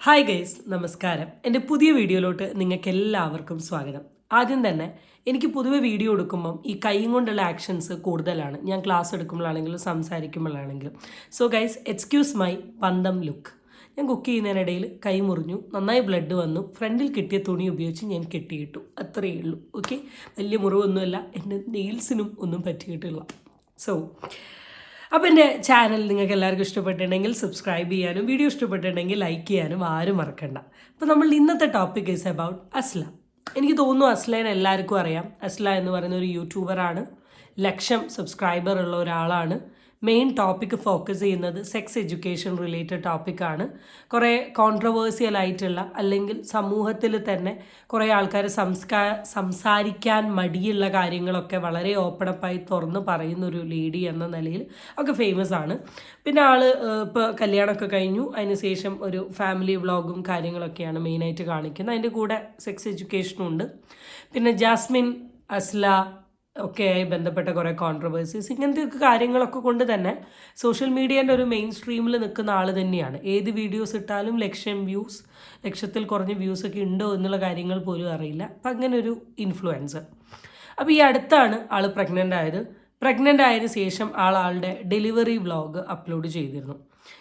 Hi guys നമസ്കാരം. എന്റെ പുതിയ വീഡിയോയിലോട്ട് നിങ്ങൾക്ക് എല്ലാവർക്കും സ്വാഗതം. ആദ്യം തന്നെ എനിക്ക് പൊതുവെ വീഡിയോ എടുക്കുമ്പം ഈ കൈയും കൊണ്ടുള്ള ആക്ഷൻസ് കൂടുതലാണ്. ഞാൻ ക്ലാസ് എടുക്കുമ്പോഴാണെങ്കിലും സംസാരിക്കുമ്പോഴാണെങ്കിലും. സോ ഗൈസ് എക്സ്ക്യൂസ് മൈ പന്തം ലുക്ക് ഞാൻ കുക്ക് ചെയ്യുന്നതിനിടയിൽ കൈ മുറിഞ്ഞു. നന്നായി ബ്ലഡ് വന്നു. ഫ്രണ്ടിൽ കിട്ടിയ തുണി ഉപയോഗിച്ച് ഞാൻ കെട്ടിയിട്ടു. അത്രയേ ഉള്ളൂ. ഓക്കെ വലിയ മുറിവൊന്നുമല്ല. എന്റെ നെയിൽസിനും ഒന്നും പറ്റിയിട്ടില്ല. സോ അപ്പോൾ എന്റെ ചാനൽ നിങ്ങൾക്ക് എല്ലാവർക്കും ഇഷ്ടപ്പെട്ടിട്ടുണ്ടെങ്കിൽ സബ്സ്ക്രൈബ് ചെയ്യാനും വീഡിയോ ഇഷ്ടപ്പെട്ടിട്ടുണ്ടെങ്കിൽ ലൈക്ക് ചെയ്യാനും ആരും മറക്കണ്ട. അപ്പോൾ നമ്മൾ ഇന്നത്തെ ടോപ്പിക് ഈസ് അബൌട്ട് അസ്ല. എനിക്ക് തോന്നുന്നു അസ്ലേനെ എല്ലാവർക്കും അറിയാം. അസ്ല എന്ന് പറയുന്ന ഒരു യൂട്യൂബറാണ് ലക്ഷം സബ്സ്ക്രൈബർ ഉള്ള ഒരാളാണ്. മെയിൻ ടോപ്പിക് ഫോക്കസ് ചെയ്യുന്നത് സെക്സ് എഡ്യൂക്കേഷൻ റിലേറ്റഡ് ടോപ്പിക്കാണ് കുറേ കോൺട്രവേഴ്സിയൽ ആയിട്ടുള്ള അല്ലെങ്കിൽ സമൂഹത്തിൽ തന്നെ കുറേ ആൾക്കാർ സംസ്കാ സംസാരിക്കാൻ മടിയുള്ള കാര്യങ്ങളൊക്കെ വളരെ ഓപ്പണപ്പായി തുറന്ന് പറയുന്ന ഒരു ലേഡി എന്ന നിലയിൽ ഒക്കെ ഫേമസ് ആണ്. പിന്നെ ആൾ ഇപ്പോൾ കല്യാണമൊക്കെ കഴിഞ്ഞു. അതിന് ശേഷം ഒരു ഫാമിലി വ്ളോഗും കാര്യങ്ങളൊക്കെയാണ് മെയിനായിട്ട് കാണിക്കുന്നത്. അതിന്റെ കൂടെ സെക്സ് എഡ്യൂക്കേഷനും ഉണ്ട്. പിന്നെ ജാസ്മിൻ അസ്ല ഒക്കെയായി ബന്ധപ്പെട്ട കുറേ കോൺട്രവേഴ്സീസ് ഇങ്ങനത്തെ കാര്യങ്ങളൊക്കെ കൊണ്ട് തന്നെ സോഷ്യൽ മീഡിയേന്റെ ഒരു മെയിൻ സ്ട്രീമിൽ നിൽക്കുന്ന ആൾ തന്നെയാണ്. ഏത് വീഡിയോസ് ഇട്ടാലും ലക്ഷം വ്യൂസ് ലക്ഷത്തിൽ കുറഞ്ഞ വ്യൂസ് ഒക്കെ ഉണ്ടോ എന്നുള്ള കാര്യങ്ങൾ പോലും അറിയില്ല. അപ്പം അങ്ങനെ ഒരു ഇൻഫ്ലുവൻസർ അപ്പോൾ ഈ അടുത്താണ് ആൾ പ്രഗ്നന്റ് ആയത്. പ്രഗ്നന്റ് ആയതിനു ശേഷം ആൾ ആളുടെ ഡെലിവറി വ്ളോഗ് അപ്ലോഡ് ചെയ്തിരുന്നു.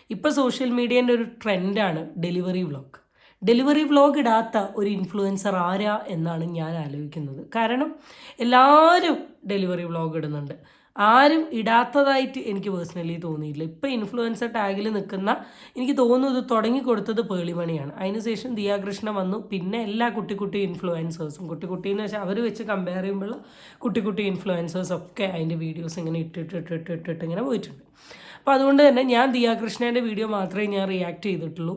ഇപ്പോൾ സോഷ്യൽ മീഡിയേന്റെ ഒരു ട്രെൻഡാണ് ഡെലിവറി വ്ളോഗ് ഡെലിവറി വ്ളോഗ് ഇടാത്ത ഒരു ഇൻഫ്ലുവൻസർ ആരാ എന്നാണ് ഞാൻ ആലോചിക്കുന്നത്. കാരണം എല്ലാവരും ഡെലിവറി വ്ളോഗ് ഇടുന്നുണ്ട്. ആരും ഇടാത്തതായിട്ട് എനിക്ക് പേഴ്സണലി തോന്നിയില്ല. ഇപ്പം ഇൻഫ്ലുവൻസർ ടാഗിൽ നിൽക്കുന്ന എനിക്ക് തോന്നുന്നു ഇത് തുടങ്ങി കൊടുത്തത് പേളിമണിയാണ്. അതിനുശേഷം ദിയാകൃഷ്ണ വന്നു. പിന്നെ എല്ലാ കുട്ടി കുട്ടി ഇൻഫ്ലുവൻസേഴ്സും കുട്ടി എന്ന് വെച്ചാൽ അവർ വെച്ച് കമ്പയർ ചെയ്യുമ്പോൾ കുട്ടി കുട്ടി ഇൻഫ്ലുവൻസേഴ്സ് ഒക്കെ അതിന്റെ വീഡിയോസ് ഇങ്ങനെ ഇട്ടിട്ട് ഇട്ടിട്ട് ഇങ്ങനെ പോയിട്ടുണ്ട്. അപ്പോൾ അതുകൊണ്ട് തന്നെ ഞാൻ ദിയാകൃഷ്ണേന്റെ വീഡിയോ മാത്രമേ ഞാൻ റിയാക്ട് ചെയ്തിട്ടുള്ളൂ.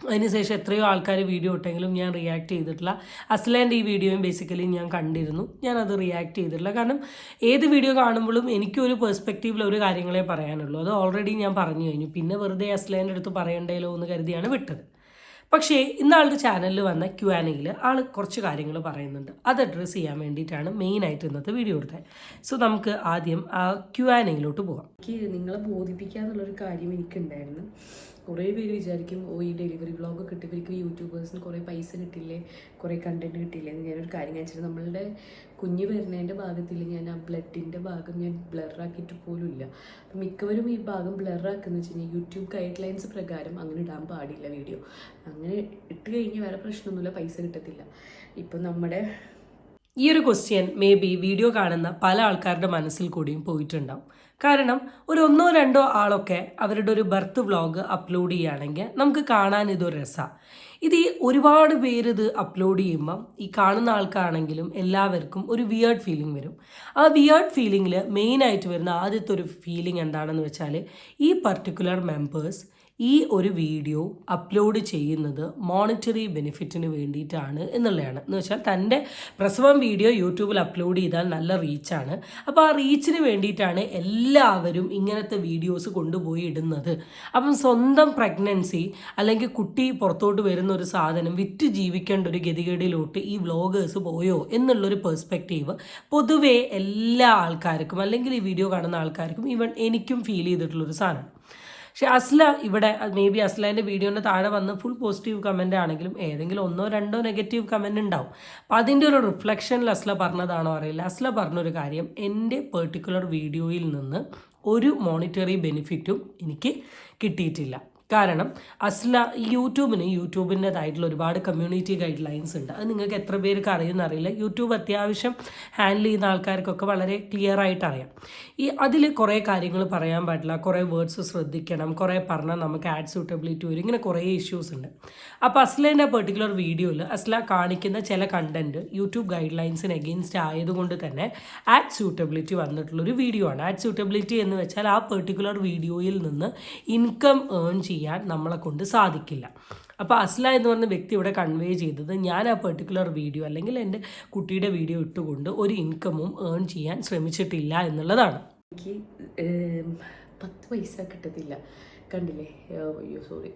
അതിനുശേഷം എത്രയോ ആൾക്കാർ വീഡിയോ ഇട്ടെങ്കിലും ഞാൻ റിയാക്ട് ചെയ്തിട്ടില്ല. അസ്ലാന്റെ ഈ വീഡിയോയും ബേസിക്കലി ഞാൻ കണ്ടിരുന്നു. ഞാൻ അത് റിയാക്ട് ചെയ്തിട്ടില്ല. കാരണം ഏത് വീഡിയോ കാണുമ്പോഴും എനിക്കൊരു പെർസ്പെക്റ്റീവിൽ ഒരു കാര്യങ്ങളെ പറയാനുള്ളൂ. അത് ഓൾറെഡി ഞാൻ പറഞ്ഞു കഴിഞ്ഞു. പിന്നെ വെറുതെ അസ്ലാന്റെ അടുത്ത് പറയണ്ടല്ലോ എന്ന് കരുതിയാണ് വിട്ടത്. പക്ഷേ ഇന്ന് ആളുടെ ചാനലിൽ വന്ന ക്യു ആനയിൽ ആൾ കുറച്ച് കാര്യങ്ങൾ പറയുന്നുണ്ട്. അത് അഡ്രസ്സ് ചെയ്യാൻ വേണ്ടിയിട്ടാണ് മെയിനായിട്ട് ഇന്നത്തെ വീഡിയോ എടുത്തത്. സോ നമുക്ക് ആദ്യം ആ ക്യു ആനയിലോട്ട് പോകാം എനിക്ക് നിങ്ങളെ ബോധിപ്പിക്കാന്നുള്ളൊരു കാര്യം എനിക്കുണ്ടായിരുന്നു. കുറേ പേര് വിചാരിക്കും ഓ ഈ ഡെലിവറി ബ്ലോഗ് കിട്ടി ഇവർക്ക് യൂട്യൂബേഴ്സിന് കുറേ പൈസ കിട്ടില്ലേ കുറേ കണ്ടന്റ് കിട്ടില്ലേ എന്ന് ഞാനൊരു കാര്യം കാണിച്ചത് നമ്മളുടെ കുഞ്ഞ് വരുന്നതിന്റെ ഭാഗത്തിൽ ഞാൻ ആ ബ്ലഡിന്റെ ഭാഗം ഞാൻ ബ്ലറാക്കിയിട്ട് പോലും ഇല്ല. അപ്പം മിക്കവരും ഈ ഭാഗം ബ്ലറാക്കുന്ന വെച്ച് കഴിഞ്ഞാൽ യൂട്യൂബ് ഗൈഡ് ലൈൻസ് പ്രകാരം അങ്ങനെ ഇടാൻ പാടില്ല വീഡിയോ. അങ്ങനെ ഇട്ട് കഴിഞ്ഞ് വേറെ പ്രശ്നമൊന്നുമില്ല പൈസ കിട്ടത്തില്ല. ഇപ്പം നമ്മുടെ ഈ ഒരു ക്വസ്റ്റ്യൻ മേ ബി വീഡിയോ കാണുന്ന പല ആൾക്കാരുടെ മനസ്സിൽ കൂടിയും പോയിട്ടുണ്ടാവും. കാരണം ഒരു ഒന്നോ രണ്ടോ ആളൊക്കെ അവരുടെ ഒരു ബർത്ത് വ്ളോഗ് അപ്ലോഡ് ചെയ്യുകയാണെങ്കിൽ നമുക്ക് കാണാൻ ഇതൊരു രസമാണ് ഇത് ഈ ഒരുപാട് പേര് ഇത് അപ്ലോഡ് ചെയ്യുമ്പം ഈ കാണുന്ന ആൾക്കാണെങ്കിലും എല്ലാവർക്കും ഒരു വിയേർഡ് ഫീലിംഗ് വരും. ആ വിയേർഡ് ഫീലിങ്ങിൽ മെയിനായിട്ട് വരുന്ന ആദ്യത്തെ ഒരു ഫീലിംഗ് എന്താണെന്ന് വെച്ചാൽ ഈ പർട്ടിക്കുലർ മെമ്പേഴ്സ് ഈ ഒരു വീഡിയോ അപ്ലോഡ് ചെയ്യുന്നത് മോണിറ്ററി ബെനിഫിറ്റിന് വേണ്ടിയിട്ടാണ് എന്നുള്ളതാണ്. എന്ന് വെച്ചാൽ തന്റെ പ്രസവം വീഡിയോ യൂട്യൂബിൽ അപ്ലോഡ് ചെയ്താൽ നല്ല റീച്ചാണ് അപ്പോൾ ആ റീച്ചിന് വേണ്ടിയിട്ടാണ് എല്ലാവരും ഇങ്ങനത്തെ വീഡിയോസ് കൊണ്ടുപോയി ഇടുന്നത്. അപ്പം സ്വന്തം പ്രഗ്നൻസി അല്ലെങ്കിൽ കുട്ടി പുറത്തോട്ട് വരുന്ന ഒരു സാധനം വിറ്റ് ജീവിക്കേണ്ട ഒരു ഗതികേടിലോട്ട് ഈ വ്ളോഗേഴ്സ് പോയോ എന്നുള്ളൊരു പെർസ്പെക്റ്റീവ് പൊതുവേ എല്ലാ ആൾക്കാർക്കും അല്ലെങ്കിൽ ഈ വീഡിയോ കാണുന്ന ആൾക്കാർക്കും ഈവൻ എനിക്കും ഫീൽ ചെയ്തിട്ടുള്ളൊരു സാധനമാണ്. പക്ഷെ അസ്ല ഇവിടെ മേ ബി അസ്ലേന്റെ വീഡിയോന്റെ താഴെ വന്ന് ഫുൾ പോസിറ്റീവ് കമന്റ് ആണെങ്കിലും ഏതെങ്കിലും ഒന്നോ രണ്ടോ നെഗറ്റീവ് കമന്റ് ഉണ്ടാവും. അപ്പോൾ അതിന്റെ ഒരു റിഫ്ലക്ഷനിൽ അസ്ല പറഞ്ഞതാണോ അറിയില്ല. അസ്ല പറഞ്ഞൊരു കാര്യം എന്റെ പെർട്ടിക്കുലർ വീഡിയോയിൽ നിന്ന് ഒരു മോണിറ്ററി ബെനിഫിറ്റും എനിക്ക് കിട്ടിയിട്ടില്ല. കാരണം അസ്ല യൂട്യൂബിന് യൂട്യൂബിന്റെതായിട്ടുള്ള ഒരുപാട് കമ്മ്യൂണിറ്റി ഗൈഡ് ലൈൻസ് ഉണ്ട്. അത് നിങ്ങൾക്ക് എത്ര പേർക്ക് അറിയുന്ന അറിയില്ല. യൂട്യൂബ് അത്യാവശ്യം ഹാൻഡിൽ ചെയ്യുന്ന ആൾക്കാർക്കൊക്കെ വളരെ ക്ലിയർ ആയിട്ട് അറിയാം. ഈ അതിൽ കുറേ കാര്യങ്ങൾ പറയാൻ പാടില്ല. കുറേ വേർഡ്സ് ശ്രദ്ധിക്കണം. കുറേ പറഞ്ഞാൽ നമുക്ക് ആഡ് സൂട്ടബിലിറ്റി വരും. ഇങ്ങനെ കുറേ ഇഷ്യൂസ് ഉണ്ട്. അപ്പോൾ അസ്ലേന്റെ പെർട്ടിക്കുലർ വീഡിയോയിൽ അസ്ല കാണിക്കുന്ന ചില കണ്ടന്റ് യൂട്യൂബ് ഗൈഡ് ലൈൻസിന് എഗെയിൻസ്റ്റ് ആയതുകൊണ്ട് തന്നെ ആഡ് സൂട്ടബിലിറ്റി വന്നിട്ടുള്ളൊരു വീഡിയോ ആണ്. ആഡ് സൂട്ടബിലിറ്റി എന്ന് വെച്ചാൽ ആ പെർട്ടിക്കുലർ വീഡിയോയിൽ നിന്ന് ഇൻകം ഏൺ ചെയ്യാൻ നമ്മളെ കൊണ്ട് സാധിക്കില്ല. അപ്പോൾ അസ്ല എന്ന് പറഞ്ഞ വ്യക്തി ഇവിടെ കൺവേ ചെയ്തത് ഞാൻ ആ പെർട്ടിക്കുലർ വീഡിയോ അല്ലെങ്കിൽ എന്റെ കുട്ടിയുടെ വീഡിയോ ഇട്ടുകൊണ്ട് ഒരു ഇൻകമും ഏൺ ചെയ്യാൻ ശ്രമിച്ചിട്ടില്ല എന്നുള്ളതാണ്. എനിക്ക് പത്ത് പൈസ കിട്ടത്തില്ല. കണ്ടില്ലേ? അയ്യോ സോറി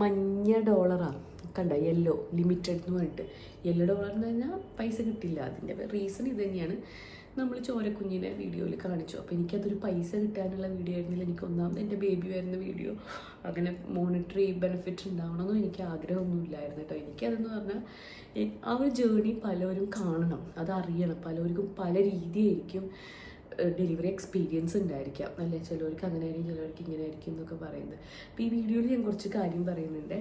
മഞ്ഞ ഡോളറാണ് കണ്ട? യെല്ലോ ലിമിറ്റഡ് എന്ന് പറഞ്ഞിട്ട്. യെല്ലോ ഡോളർ എന്ന് പറഞ്ഞാൽ പൈസ കിട്ടില്ല. അതിന്റെ റീസൺ ഇത് തന്നെയാണ്. നമ്മൾ ചോരക്കുഞ്ഞിനെ വീഡിയോയിൽ കാണിച്ചു. അപ്പോൾ എനിക്കതൊരു പൈസ കിട്ടാനുള്ള വീഡിയോ ആയിരുന്നില്ല. എനിക്ക് ഒന്നാമത് എന്റെ ബേബി വരുന്ന വീഡിയോ അങ്ങനെ മോണിറ്ററി ബെനിഫിറ്റ് ഉണ്ടാവണമെന്നും എനിക്ക് ആഗ്രഹമൊന്നുമില്ലായിരുന്നു കേട്ടോ. എനിക്കതെന്ന് പറഞ്ഞാൽ ആ ഒരു ജേണി പലവരും കാണണം. അതറിയണം. പലവർക്കും പല രീതിയായിരിക്കും ഡെലിവറി എക്സ്പീരിയൻസ് ഉണ്ടായിരിക്കാം. അല്ലേ? ചിലവർക്ക് അങ്ങനെ ആയിരിക്കും ചിലവർക്ക് ഇങ്ങനെ ആയിരിക്കും എന്നൊക്കെ പറയുന്നത്. അപ്പോൾ ഈ വീഡിയോയിൽ ഞാൻ കുറച്ച് കാര്യം പറയുന്നുണ്ട്.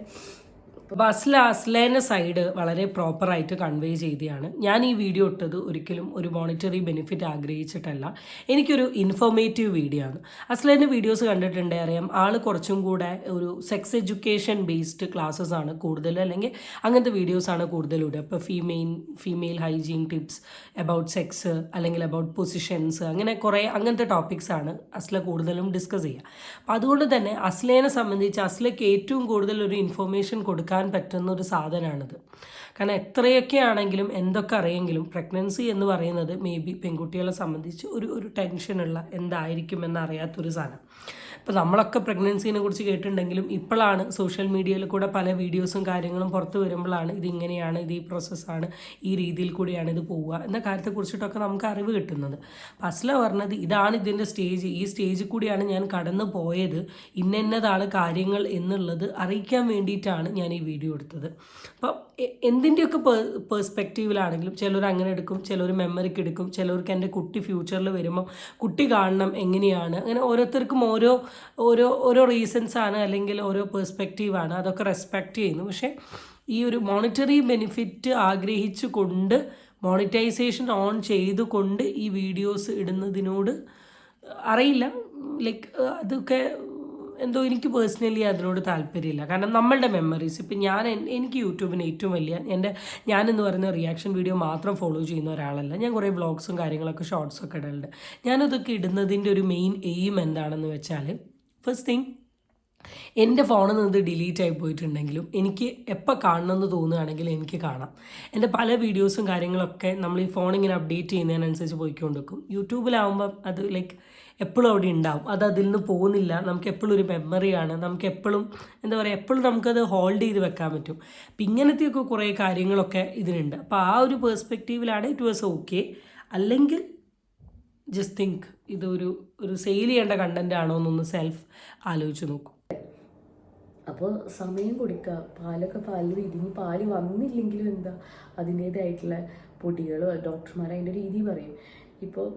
ബസ്സിൽ അസ്ലേന്റെ സൈഡ് വളരെ പ്രോപ്പറായിട്ട് കൺവേ ചെയ്തതാണ് ഞാൻ ഈ വീഡിയോ ഇട്ടത് ഒരിക്കലും ഒരു മോണിറ്ററി ബെനിഫിറ്റ് ആഗ്രഹിച്ചിട്ടല്ല. എനിക്കൊരു ഇൻഫോർമേറ്റീവ് വീഡിയോ ആണ്. അസ്ലേന്റെ വീഡിയോസ് കണ്ടിട്ടുണ്ടേ അറിയാം. ആൾ കുറച്ചും കൂടെ ഒരു സെക്സ് എഡ്യൂക്കേഷൻ ബേസ്ഡ് ക്ലാസ്സസ് ആണ് കൂടുതൽ അല്ലെങ്കിൽ അങ്ങനത്തെ വീഡിയോസാണ് ആണ് കൂടുതലും ഇടുക. ഇപ്പോൾ female female hygiene tips about sex അല്ലെങ്കിൽ അബൌട്ട് പൊസിഷൻസ് അങ്ങനെ കുറേ അങ്ങനത്തെ ടോപ്പിക്സ് ആണ് അസ്ല കൂടുതലും ഡിസ്കസ് ചെയ്യുക. അപ്പോൾ അതുകൊണ്ട് തന്നെ അസ്ലേനെ സംബന്ധിച്ച് അസ്ലയ്ക്ക് ഏറ്റവും കൂടുതൽ ഒരു ഇൻഫോർമേഷൻ കൊടുക്കാൻ പറ്റുന്ന ഒരു സാധനമാണിത് കാരണം എത്രയൊക്കെ ആണെങ്കിലും എന്തൊക്കെ അറിയെങ്കിലും പ്രഗ്നൻസി എന്ന് പറയുന്നത് മേ ബി പെൺകുട്ടികളെ സംബന്ധിച്ച് ഒരു ഒരു ടെൻഷനുള്ള എന്തായിരിക്കും എന്നറിയാത്തൊരു സാധനം. ഇപ്പോൾ നമ്മളൊക്കെ പ്രഗ്നൻസിനെ കുറിച്ച് കേട്ടിട്ടുണ്ടെങ്കിലും ഇപ്പോഴാണ് സോഷ്യൽ മീഡിയയിൽ കൂടെ പല വീഡിയോസും കാര്യങ്ങളും പുറത്ത് വരുമ്പോഴാണ് ഇത് ഇങ്ങനെയാണ് ഇത് ഈ പ്രോസസ്സാണ് ഈ രീതിയിൽ കൂടിയാണ് ഇത് പോവുക എന്ന കാര്യത്തെക്കുറിച്ചിട്ടൊക്കെ നമുക്ക് അറിവ് കിട്ടുന്നത്. അപ്പോൾ അസ്ല പറഞ്ഞത് ഇതാണ് ഇതിന്റെ സ്റ്റേജ് ഈ സ്റ്റേജിൽ കൂടിയാണ് ഞാൻ കടന്നു പോയത്. ഇന്നതാണ് കാര്യങ്ങൾ എന്നുള്ളത് അറിയിക്കാൻ വേണ്ടിയിട്ടാണ് ഞാൻ ഈ വീഡിയോ എടുത്തത്. അപ്പം എന്തിന്റെയൊക്കെ പേഴ്സ്പെക്റ്റീവിലാണെങ്കിലും ചിലർ അങ്ങനെ എടുക്കും ചിലർ മെമ്മറിക്ക് എടുക്കും ചിലർക്ക് എന്റെ കുട്ടി ഫ്യൂച്ചറിൽ വരുമ്പോൾ കുട്ടി കാണണം എങ്ങനെയാണ് അങ്ങനെ ഓരോരുത്തർക്കും ഓരോ ഓരോ ഓരോ റീസൺസ് ആണ് അല്ലെങ്കിൽ ഓരോ പേഴ്സ്പെക്റ്റീവാണ് അതൊക്കെ റെസ്പെക്റ്റ് ചെയ്യുന്നു. പക്ഷേ ഈ ഒരു മോണിറ്ററി ബെനിഫിറ്റ് ആഗ്രഹിച്ചു കൊണ്ട് മോണിറ്റൈസേഷൻ ഓൺ ചെയ്തുകൊണ്ട് ഈ വീഡിയോസ് ഇടുന്നതിനോട് അറിയില്ല. ലൈക്ക് അതൊക്കെ എന്തോ എനിക്ക് പേഴ്സണലി അതിനോട് താല്പര്യമില്ല. കാരണം നമ്മളുടെ മെമ്മറീസ് ഇപ്പം ഞാൻ എനിക്ക് യൂട്യൂബിന് ഏറ്റവും വലിയ എന്റെ ഞാനെന്ന് പറയുന്ന റിയാക്ഷൻ വീഡിയോ മാത്രം ഫോളോ ചെയ്യുന്ന ഒരാളല്ല. ഞാൻ കുറേ വ്ളോഗ്സും കാര്യങ്ങളൊക്കെ ഷോർട്സും ഒക്കെ ഇടലുണ്ട്. ഞാനതൊക്കെ ഇടുന്നതിന്റെ ഒരു മെയിൻ എയിം എന്താണെന്ന് വെച്ചാൽ ഫസ്റ്റ് തിങ് എന്റെ ഫോണിൽ നിന്ന് ഡിലീറ്റ് ആയി പോയിട്ടുണ്ടെങ്കിലും എനിക്ക് എപ്പോൾ കാണണമെന്ന് തോന്നുകയാണെങ്കിൽ എനിക്ക് കാണാം. എന്റെ പല വീഡിയോസും കാര്യങ്ങളൊക്കെ നമ്മൾ ഈ ഫോൺ ഇങ്ങനെ അപ്ഡേറ്റ് ചെയ്യുന്നതിനനുസരിച്ച് പോയിക്കൊണ്ടിരിക്കും. യൂട്യൂബിലാവുമ്പം അത് ലൈക്ക് എപ്പോഴും അവിടെ ഉണ്ടാവും. അത് അതിൽ നിന്ന് പോകുന്നില്ല. നമുക്ക് എപ്പോഴും ഒരു മെമ്മറിയാണ് നമുക്ക് എപ്പോഴും എന്താ പറയുക എപ്പോഴും നമുക്കത് ഹോൾഡ് ചെയ്ത് വെക്കാൻ പറ്റും. അപ്പം ഇങ്ങനത്തെയൊക്കെ കുറേ കാര്യങ്ങളൊക്കെ ഇതിനുണ്ട് അപ്പോൾ ആ ഒരു പേഴ്സ്പെക്റ്റീവിലാണ് ഇറ്റ് വാസ് ഓക്കെ അല്ലെങ്കിൽ ജസ്റ്റ് തിങ്ക് ഇതൊരു ഒരു സെയിൽ ചെയ്യേണ്ട കണ്ടന്റ് ആണോ എന്നൊന്ന് സെൽഫ് ആലോചിച്ച് നോക്കും. അപ്പോൾ സമയം കൊടുക്കുക. പാലൊക്കെ പാലിൽ ഇരിഞ്ഞ് പാൽ വന്നില്ലെങ്കിലും എന്താ അതിന്റേതായിട്ടുള്ള പൊടികളോ ഡോക്ടർമാർ അതിന്റെ രീതി പറയും. ഇപ്പോൾ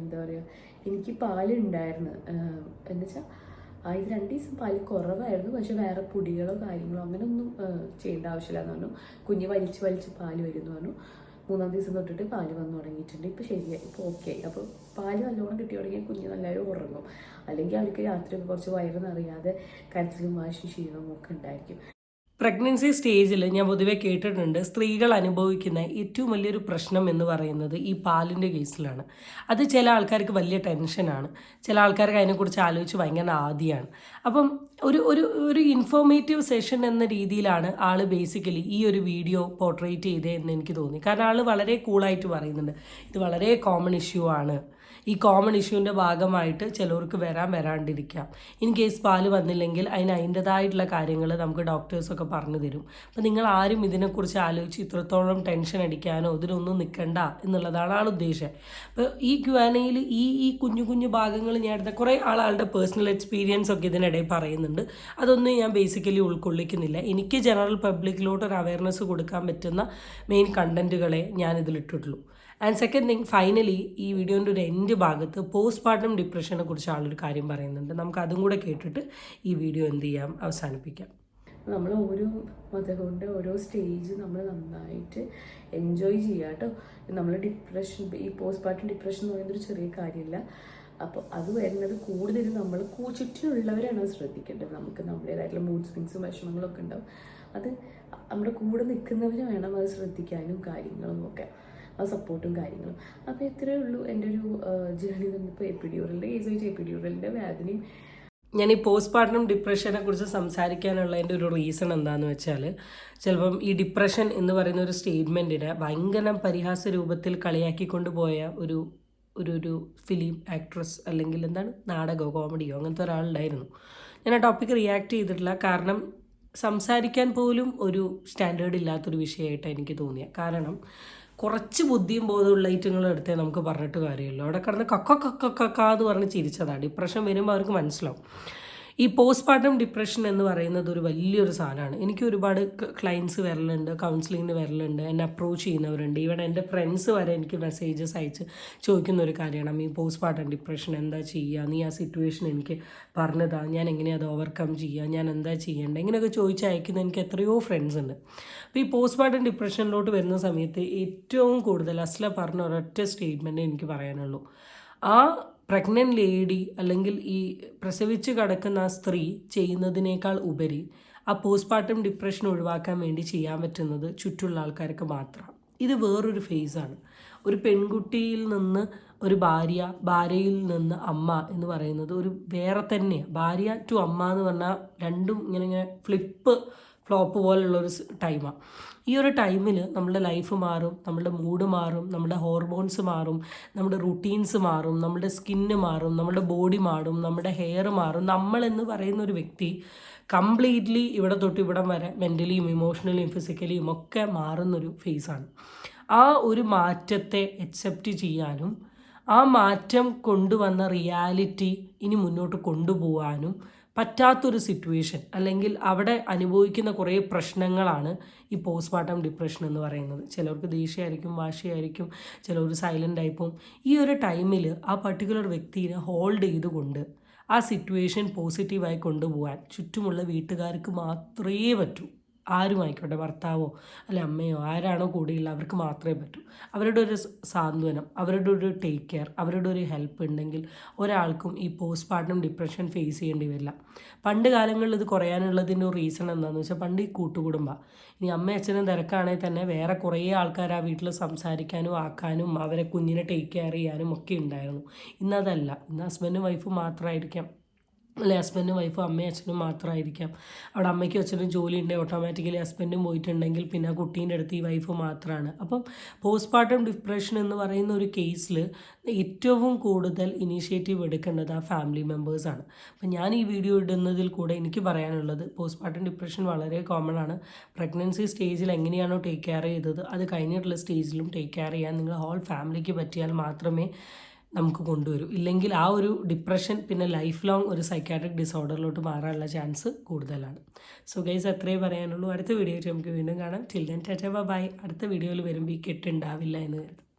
എന്താ പറയുക എനിക്ക് പാലുണ്ടായിരുന്നു എന്ന് വെച്ചാൽ ആയത് രണ്ട് ദിവസം പാൽ കുറവായിരുന്നു. പക്ഷെ വേറെ പൊടികളോ കാര്യങ്ങളോ അങ്ങനെയൊന്നും ചെയ്യേണ്ട ആവശ്യമില്ലാന്ന് പറഞ്ഞു. കുഞ്ഞ് വലിച്ച് വലിച്ച് പാൽ വരുമെന്ന് പറഞ്ഞു. മൂന്നാം ദിവസം തൊട്ടിട്ട് പാൽ വന്നു തുടങ്ങിയിട്ടുണ്ട്. ഇപ്പോൾ ശരിയായി ഇപ്പോൾ ഓക്കെ അപ്പോൾ പാൽ നല്ലോണം കിട്ടി തുടങ്ങിയാൽ കുഞ്ഞ് നല്ലവരും ഉറങ്ങും. അല്ലെങ്കിൽ അവർക്ക് രാത്രി കുറച്ച് വയറ് നിറയാതെ കരച്ചിലും വാശി ക്ഷീണവും ഒക്കെ ഉണ്ടായിരിക്കും. പ്രഗ്നൻസി സ്റ്റേജിൽ ഞാൻ പൊതുവെ കേട്ടിട്ടുണ്ട് സ്ത്രീകൾ അനുഭവിക്കുന്ന ഏറ്റവും വലിയൊരു പ്രശ്നം എന്ന് പറയുന്നത് ഈ പാലിന്റെ കേസിലാണ്. അത് ചില ആൾക്കാർക്ക് വലിയ ടെൻഷനാണ്. ചില ആൾക്കാർക്ക് അതിനെക്കുറിച്ച് ആലോചിച്ച് ഭയങ്കര ആദിയാണ്. അപ്പം ഒരു ഒരു ഒരു ഇൻഫോർമേറ്റീവ് സെഷൻ എന്ന രീതിയിലാണ് ആൾ ബേസിക്കലി ഈ ഒരു വീഡിയോ പോർട്രേറ്റ് ചെയ്തേ എന്ന് എനിക്ക് തോന്നി. കാരണം ആൾ വളരെ കൂളായിട്ട് പറയുന്നുണ്ട്. ഇത് വളരെ കോമൺ ഇഷ്യൂ ആണ്. ഈ കോമൺ ഇഷ്യൂവിന്റെ ഭാഗമായിട്ട് ചിലവർക്ക് വരാൻ വരാണ്ടിരിക്കാം. ഇൻ കേസ് പാൽ വന്നില്ലെങ്കിൽ അതിന് അതിന്റെതായിട്ടുള്ള കാര്യങ്ങൾ നമുക്ക് ഡോക്ടേഴ്സൊക്കെ പറഞ്ഞു തരും. അപ്പം നിങ്ങൾ ആരും ഇതിനെക്കുറിച്ച് ആലോചിച്ച് ഇത്രത്തോളം ടെൻഷൻ അടിക്കാനോ ഇതിനൊന്നും നിൽക്കണ്ട എന്നുള്ളതാണ് ആൾ ഉദ്ദേശം. അപ്പോൾ ഈ ക്യുവാനയിൽ ഈ ഈ കുഞ്ഞു കുഞ്ഞു ഭാഗങ്ങൾ ഞാൻ എടുത്ത കുറേ ആളുടെ പേഴ്സണൽ എക്സ്പീരിയൻസ് ഒക്കെ ഇതിനിടയിൽ പറയുന്നുണ്ട്. അതൊന്നും ഞാൻ ബേസിക്കലി ഉൾക്കൊള്ളിക്കുന്നില്ല. എനിക്ക് ജനറൽ പബ്ലിക്കിലോട്ട് ഒരു അവയർനെസ് കൊടുക്കാൻ പറ്റുന്ന മെയിൻ കണ്ടന്റുകളെ ഞാൻ ഇതിലിട്ടിട്ടുള്ളൂ. ആൻഡ് സെക്കൻഡ് തിങ് ഫൈനലി ഈ വീഡിയോന്റെ ഒരു എൻഡ് ഭാഗത്ത് പോസ്റ്റ് പാർട്ടം ഡിപ്രഷനെ കുറിച്ച് ആളൊരു കാര്യം പറയുന്നുണ്ട്. നമുക്ക് അതും കൂടെ കേട്ടിട്ട് ഈ വീഡിയോ എന്ത് ചെയ്യാം? അവസാനിപ്പിക്കാം. നമ്മൾ ഓരോ മതം കൊണ്ട് ഓരോ സ്റ്റേജ് നമ്മൾ നന്നായിട്ട് എൻജോയ് ചെയ്യുക കേട്ടോ. നമ്മൾ ഡിപ്രഷൻ ഈ പോസ്റ്റ് പാർട്ടം ഡിപ്രഷൻ എന്ന് പറയുന്നൊരു ചെറിയ കാര്യമില്ല. അപ്പോൾ അത് വരുന്നത് കൂടുതലും നമ്മൾ ചുറ്റിലുള്ളവരാണ് ശ്രദ്ധിക്കേണ്ടത്. നമുക്ക് നമ്മുടേതായിട്ടുള്ള മൂഡ് സ്വിങ്സും വിഷമങ്ങളൊക്കെ ഉണ്ടാവും. അത് നമ്മുടെ കൂടെ നിൽക്കുന്നവർ വേണം അത് ശ്രദ്ധിക്കാനും കാര്യങ്ങളും ഒക്കെ. ആ സപ്പോർട്ടും കാര്യങ്ങളും. അപ്പോൾ ഇത്രയേ ഉള്ളൂ എന്റെ ഒരു ജേണി തന്നിപ്പോൾ എപ്പിഡ്യൂറലിന്റെ കേസ് വെച്ച് എപ്പിഡ്യൂറലിന്റെ വേദനയും ഞാൻ ഈ പോസ്റ്റ് പാർട്ടം ഡിപ്രഷനെ കുറിച്ച് സംസാരിക്കാനുള്ള എന്റെ ഒരു റീസൺ എന്താണെന്ന് വെച്ചാൽ ചിലപ്പം ഈ ഡിപ്രഷൻ എന്ന് പറയുന്ന ഒരു സ്റ്റേറ്റ്മെന്റിനെ ഭയങ്കര പരിഹാസ രൂപത്തിൽ കളിയാക്കിക്കൊണ്ട് പോയ ഒരു ഒരു ഒരു ഫിലിം ആക്ട്രസ് അല്ലെങ്കിൽ എന്താണ് നാടകമോ കോമഡിയോ അങ്ങനത്തെ ഒരാളുണ്ടായിരുന്നു. ഞാൻ ആ ടോപ്പിക്ക് റിയാക്ട് ചെയ്തിട്ടില്ല. കാരണം സംസാരിക്കാൻ പോലും ഒരു സ്റ്റാൻഡേർഡ് ഇല്ലാത്തൊരു വിഷയമായിട്ടാണ് എനിക്ക് തോന്നിയത് കാരണം കുറച്ച് ബുദ്ധിയും ബോധമുള്ള ഐറ്റങ്ങൾ എടുത്തേ നമുക്ക് പറഞ്ഞിട്ട് കാര്യമല്ലോ അവിടെ കിടന്ന് കക്ക കക്ക കക്ക എന്ന് പറഞ്ഞ് ചിരിച്ചതാണ് ഡിപ്രഷൻ വരുമ്പോൾ അവർക്ക് മനസ്സിലാവും. ഈ പോസ്റ്റ് പാർട്ടം ഡിപ്രഷൻ എന്ന് പറയുന്നത് ഒരു വലിയൊരു സാധനമാണ്. എനിക്ക് ഒരുപാട് ക്ലയൻസ് വരലുണ്ട് കൗൺസിലിങ്ങിന് വരലുണ്ട് എന്നെ അപ്രോച്ച് ചെയ്യുന്നവരുണ്ട്. ഈവൻ എന്റെ ഫ്രണ്ട്സ് വരെ എനിക്ക് മെസ്സേജസ് അയച്ച് ചോദിക്കുന്ന ഒരു കാര്യമാണ്. ഈ പോസ്റ്റ് പാർട്ടം ഡിപ്രഷൻ എന്താ ചെയ്യുക നീ ആ സിറ്റുവേഷൻ എനിക്ക് പറഞ്ഞതാ. ഞാൻ എങ്ങനെയാണ് അത് ഓവർകം ചെയ്യുക ഞാൻ എന്താ ചെയ്യേണ്ടത് ഇങ്ങനെയൊക്കെ ചോദിച്ച് അയക്കുന്ന എനിക്ക് എത്രയോ ഫ്രണ്ട്സ് ഉണ്ട്. അപ്പോൾ ഈ പോസ്റ്റ് പാർട്ടം ഡിപ്രഷനിലോട്ട് വരുന്ന സമയത്ത് ഏറ്റവും കൂടുതൽ അസ്ല പറഞ്ഞ ഒരൊറ്റ സ്റ്റേറ്റ്മെന്റ് എനിക്ക് പറയാനുള്ളൂ. ആ പ്രഗ്നന്റ് ലേഡി അല്ലെങ്കിൽ ഈ പ്രസവിച്ച് കിടക്കുന്ന ആ സ്ത്രീ ചെയ്യുന്നതിനേക്കാൾ ഉപരി ആ പോസ്റ്റ്മോർട്ടം ഡിപ്രഷൻ ഒഴിവാക്കാൻ വേണ്ടി ചെയ്യാൻ പറ്റുന്നത് ചുറ്റുള്ള ആൾക്കാർക്ക് മാത്രം. ഇത് വേറൊരു ഫേസാണ് ഒരു പെൺകുട്ടിയിൽ നിന്ന് ഒരു ഭാര്യ ഭാര്യയിൽ നിന്ന് അമ്മ എന്ന് പറയുന്നത് ഒരു വേറെ തന്നെയാണ് ഭാര്യ ടു അമ്മ എന്ന് പറഞ്ഞാൽ രണ്ടും ഇങ്ങനെ ഇങ്ങനെ ഫ്ലിപ്പ് ഫ്ലോപ്പ് പോലുള്ള ഒരു ടൈമാണ് ഈ ഒരു ടൈമിൽ നമ്മുടെ ലൈഫ് മാറും നമ്മുടെ മൂഡ് മാറും നമ്മുടെ ഹോർമോൺസ് മാറും നമ്മുടെ റുട്ടീൻസ് മാറും നമ്മുടെ സ്കിന്ന് മാറും നമ്മുടെ ബോഡി മാറും നമ്മുടെ ഹെയർ മാറും. നമ്മളെന്ന് പറയുന്ന ഒരു വ്യക്തി കംപ്ലീറ്റ്ലി ഇവിടെ തൊട്ട് ഇവിടം വരെ മെന്റലിയും ഇമോഷണലിയും ഫിസിക്കലിയും ഒക്കെ മാറുന്നൊരു ഫേസാണ് ആ ഒരു മാറ്റത്തെ അക്സെപ്റ്റ് ചെയ്യാനും ആ മാറ്റം കൊണ്ടുവന്ന റിയാലിറ്റി ഇനി മുന്നോട്ട് കൊണ്ടുപോകാനും പറ്റാത്തൊരു സിറ്റുവേഷൻ അല്ലെങ്കിൽ അവിടെ അനുഭവിക്കുന്ന കുറേ പ്രശ്നങ്ങളാണ് ഈ പോസ്റ്റ്മോർട്ടം ഡിപ്രഷൻ എന്ന് പറയുന്നത്. ചിലവർക്ക് ദേഷ്യമായിരിക്കും വാശിയായിരിക്കും ചിലർ സൈലന്റ് ആയിപ്പോവും. ഈ ഒരു ടൈമിൽ ആ പർട്ടിക്കുലർ വ്യക്തിയെ ഹോൾഡ് ചെയ്തുകൊണ്ട് ആ സിറ്റുവേഷൻ പോസിറ്റീവായി കൊണ്ടുപോകാൻ ചുറ്റുമുള്ള വീട്ടുകാർക്ക് മാത്രമേ പറ്റൂ. ആരും ആയിക്കോട്ടെ ഭർത്താവോ അല്ലെ അമ്മയോ ആരാണോ കൂടെയുള്ള അവർക്ക് മാത്രമേ പറ്റൂ. അവരുടെ ഒരു സാന്ത്വനം അവരുടെ ഒരു ടേക്ക് കെയർ അവരുടെ ഒരു ഹെൽപ്പ് ഉണ്ടെങ്കിൽ ഒരാൾക്കും ഈ പോസ്റ്റ് പാർട്ടം ഡിപ്രഷൻ ഫേസ് ചെയ്യേണ്ടി വരില്ല. പണ്ട് കാലങ്ങളിൽ ഇത് കുറയാനുള്ളതിന്റെ ഒരു റീസൺ എന്താണെന്ന് വെച്ചാൽ പണ്ട് ഈ കൂട്ടുകുടുംബ. ഇനി അമ്മ അച്ഛനും തിരക്കാണെങ്കിൽ തന്നെ വേറെ കുറേ ആൾക്കാർ ആ വീട്ടിൽ സംസാരിക്കാനും ആക്കാനും അവരെ കുഞ്ഞിനെ ടേക്ക് കെയർ ചെയ്യാനും ഒക്കെ ഉണ്ടായിരുന്നു. ഇന്നതല്ല ഇന്ന് ഹസ്ബൻഡും വൈഫും മാത്രമായിരിക്കാം. അല്ലെ ഹസ്ബൻഡും വൈഫും അമ്മയും അച്ഛനും മാത്രമായിരിക്കാം അവിടെ അമ്മയ്ക്കും അച്ഛനും ജോലി ഉണ്ടെങ്കിൽ ഓട്ടോമാറ്റിക്കലി ഹസ്ബൻഡും പോയിട്ടുണ്ടെങ്കിൽ പിന്നെ ആ കുട്ടീന്റെ അടുത്ത് ഈ വൈഫ് മാത്രമാണ് അപ്പം പോസ്റ്റ്മോർട്ടം ഡിപ്രഷൻ എന്ന് പറയുന്ന ഒരു കേസിൽ ഏറ്റവും കൂടുതൽ ഇനീഷ്യേറ്റീവ് എടുക്കേണ്ടത് ആ ഫാമിലി മെമ്പേഴ്സാണ് അപ്പം ഞാൻ ഈ വീഡിയോ ഇടുന്നതിൽ കൂടെ എനിക്ക് പറയാനുള്ളത് പോസ്റ്റ്മോർട്ടം ഡിപ്രഷൻ വളരെ കോമൺ ആണ്. പ്രഗ്നൻസി സ്റ്റേജിൽ എങ്ങനെയാണോ ടേക്ക് കെയർ ചെയ്തത് അത് കഴിഞ്ഞിട്ടുള്ള സ്റ്റേജിലും ടേക്ക് കെയർ ചെയ്യാൻ നിങ്ങൾ ഹോൾ ഫാമിലിക്ക് പറ്റിയാൽ മാത്രമേ നമുക്ക് കൊണ്ടുവരും. ഇല്ലെങ്കിൽ ആ ഒരു ഡിപ്രഷൻ പിന്നെ ലൈഫ് ലോങ് ഒരു സൈക്കാട്രിക് ഡിസോർഡറിലോട്ട് മാറാനുള്ള ചാൻസ് കൂടുതലാണ്. സോ ഗൈസ് അത്രേ പറയാനുള്ളൂ. അടുത്ത വീഡിയോയിൽ നമുക്ക് വീണ്ടും കാണാം. ടിൽ ദൻ ബൈ അടുത്ത വീഡിയോയിൽ വരുമ്പോൾ ഈ കെട്ടുണ്ടാവില്ല എന്ന് കരുതും